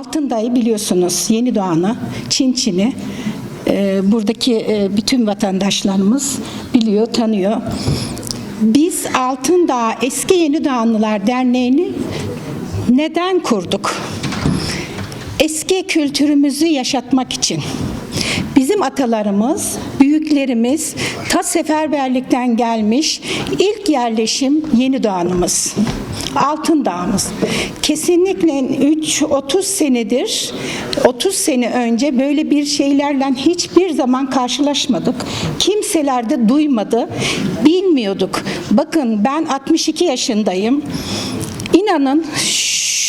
Altındayı biliyorsunuz Yeni Doğan'ı, Çin Çin'i e, buradaki e, bütün vatandaşlarımız biliyor, tanıyor. Biz Altındağ Eski Yeni Doğanlılar Derneği'ni neden kurduk? Eski kültürümüzü yaşatmak için. Bizim atalarımız, büyüklerimiz ta seferberlikten gelmiş ilk yerleşim Yeni Doğan'ımız. Altın Dağımız. Kesinlikle 3 30 senedir 30 sene önce böyle bir şeylerle hiçbir zaman karşılaşmadık. Kimseler de duymadı. Bilmiyorduk. Bakın ben 62 yaşındayım. İnanın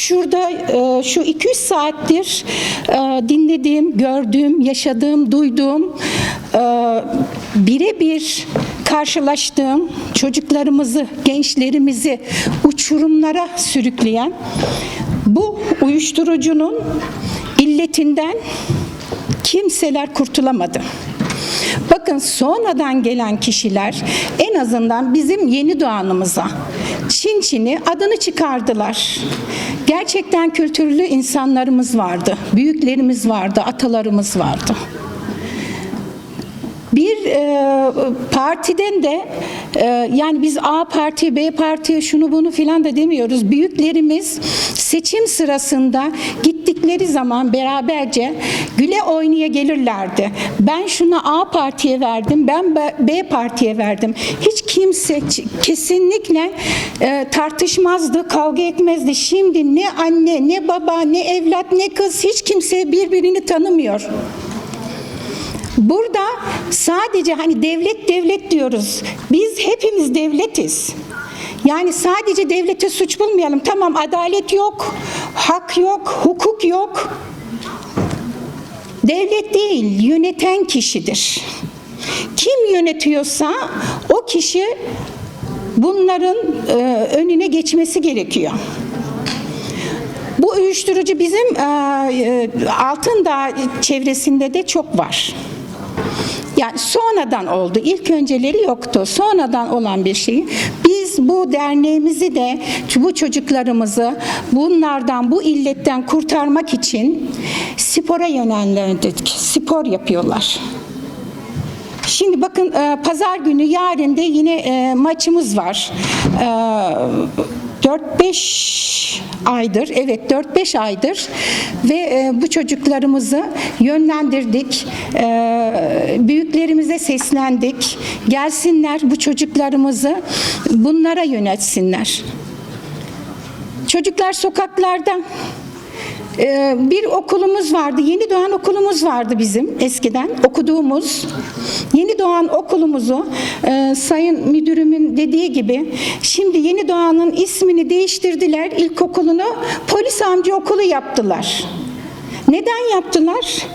şurada e, şu 200 saattir e, dinlediğim, gördüğüm, yaşadığım, duyduğum e, birebir karşılaştığım çocuklarımızı, gençlerimizi uçurumlara sürükleyen bu uyuşturucunun illetinden kimseler kurtulamadı. Bakın sonradan gelen kişiler en azından bizim yeni doğanımıza Çin Çin'i adını çıkardılar. Gerçekten kültürlü insanlarımız vardı. Büyüklerimiz vardı, atalarımız vardı. Bir e, partiden de e, yani biz A parti, B parti, şunu bunu filan da demiyoruz. Büyüklerimiz seçim sırasında gittikleri zaman beraberce güle oynaya gelirlerdi. Ben şuna A partiye verdim, ben B- partiye verdim. Hiç kimse kesinlikle e, tartışmazdı, kavga etmezdi. Şimdi ne anne, ne baba, ne evlat, ne kız hiç kimse birbirini tanımıyor. Burada sadece hani devlet devlet diyoruz. Biz hepimiz devletiz. Yani sadece devlete suç bulmayalım. Tamam adalet yok, hak yok, hukuk yok. Devlet değil, yöneten kişidir. Kim yönetiyorsa o kişi bunların e, önüne geçmesi gerekiyor. Bu uyuşturucu bizim e, e, Altındağ çevresinde de çok var. Yani sonradan oldu. İlk önceleri yoktu. Sonradan olan bir şey. Biz bu derneğimizi de bu çocuklarımızı bunlardan, bu illetten kurtarmak için spora yönlendirdik. Spor yapıyorlar. Şimdi bakın e, pazar günü yarın da yine e, maçımız var. E, 4-5 aydır, evet 4-5 aydır ve e, bu çocuklarımızı yönlendirdik. E, büyüklerimize seslendik. Gelsinler bu çocuklarımızı bunlara yönetsinler. Çocuklar sokaklarda ee, bir okulumuz vardı. Yeni Doğan okulumuz vardı bizim eskiden okuduğumuz. Yeni Doğan okulumuzu e, sayın müdürümün dediği gibi şimdi Yeni Doğan'ın ismini değiştirdiler. İlkokulunu polis amca okulu yaptılar. Neden yaptılar?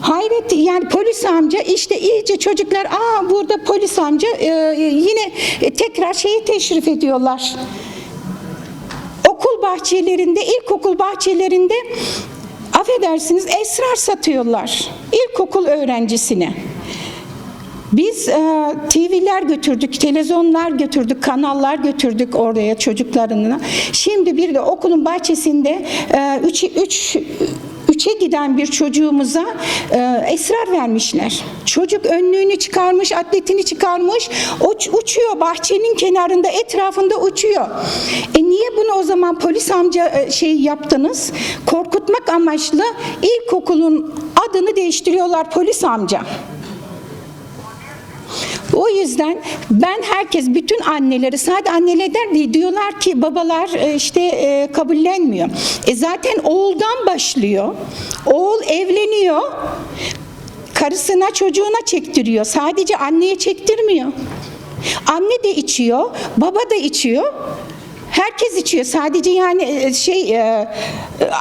Hayret yani polis amca işte iyice çocuklar aa burada polis amca e, yine tekrar şeyi teşrif ediyorlar okul bahçelerinde, ilkokul bahçelerinde affedersiniz esrar satıyorlar ilkokul öğrencisine. Biz e, TV'ler götürdük, televizyonlar götürdük, kanallar götürdük oraya çocuklarına. Şimdi bir de okulun bahçesinde e, üç, giden bir çocuğumuza e, esrar vermişler. Çocuk önlüğünü çıkarmış, atletini çıkarmış, uç, uçuyor bahçenin kenarında, etrafında uçuyor. E bunu o zaman polis amca şey yaptınız? Korkutmak amaçlı ilkokulun adını değiştiriyorlar polis amca. O yüzden ben herkes bütün anneleri sadece anneler değil diyorlar ki babalar e, işte e, kabullenmiyor. E zaten oğuldan başlıyor. Oğul evleniyor. Karısına çocuğuna çektiriyor. Sadece anneye çektirmiyor. Anne de içiyor, baba da içiyor. Herkes içiyor. Sadece yani e, şey e,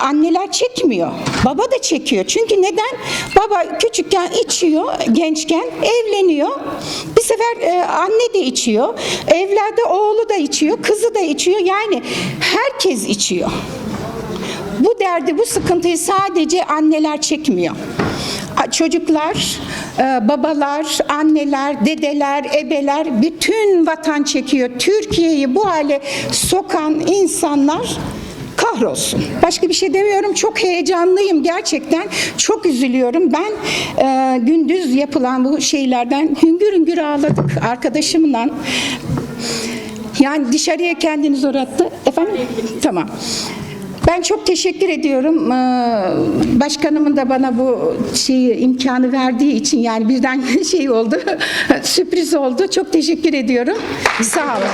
anneler çekmiyor. Baba da çekiyor. Çünkü neden? Baba küçükken içiyor, gençken evleniyor. Bir sefer e, anne de içiyor. Evlerde oğlu da içiyor, kızı da içiyor. Yani herkes içiyor. Bu derdi, bu sıkıntıyı sadece anneler çekmiyor. Çocuklar, babalar, anneler, dedeler, ebeler bütün vatan çekiyor. Türkiye'yi bu hale sokan insanlar kahrolsun. Başka bir şey demiyorum. Çok heyecanlıyım gerçekten. Çok üzülüyorum. Ben e, gündüz yapılan bu şeylerden hüngür hüngür ağladık arkadaşımla. Yani dışarıya kendiniz uğrattı. Efendim? Tamam. Ben çok teşekkür ediyorum. Ee, Başkanımın da bana bu şeyi imkanı verdiği için yani birden şey oldu. Sürpriz oldu. Çok teşekkür ediyorum. Sağ olun.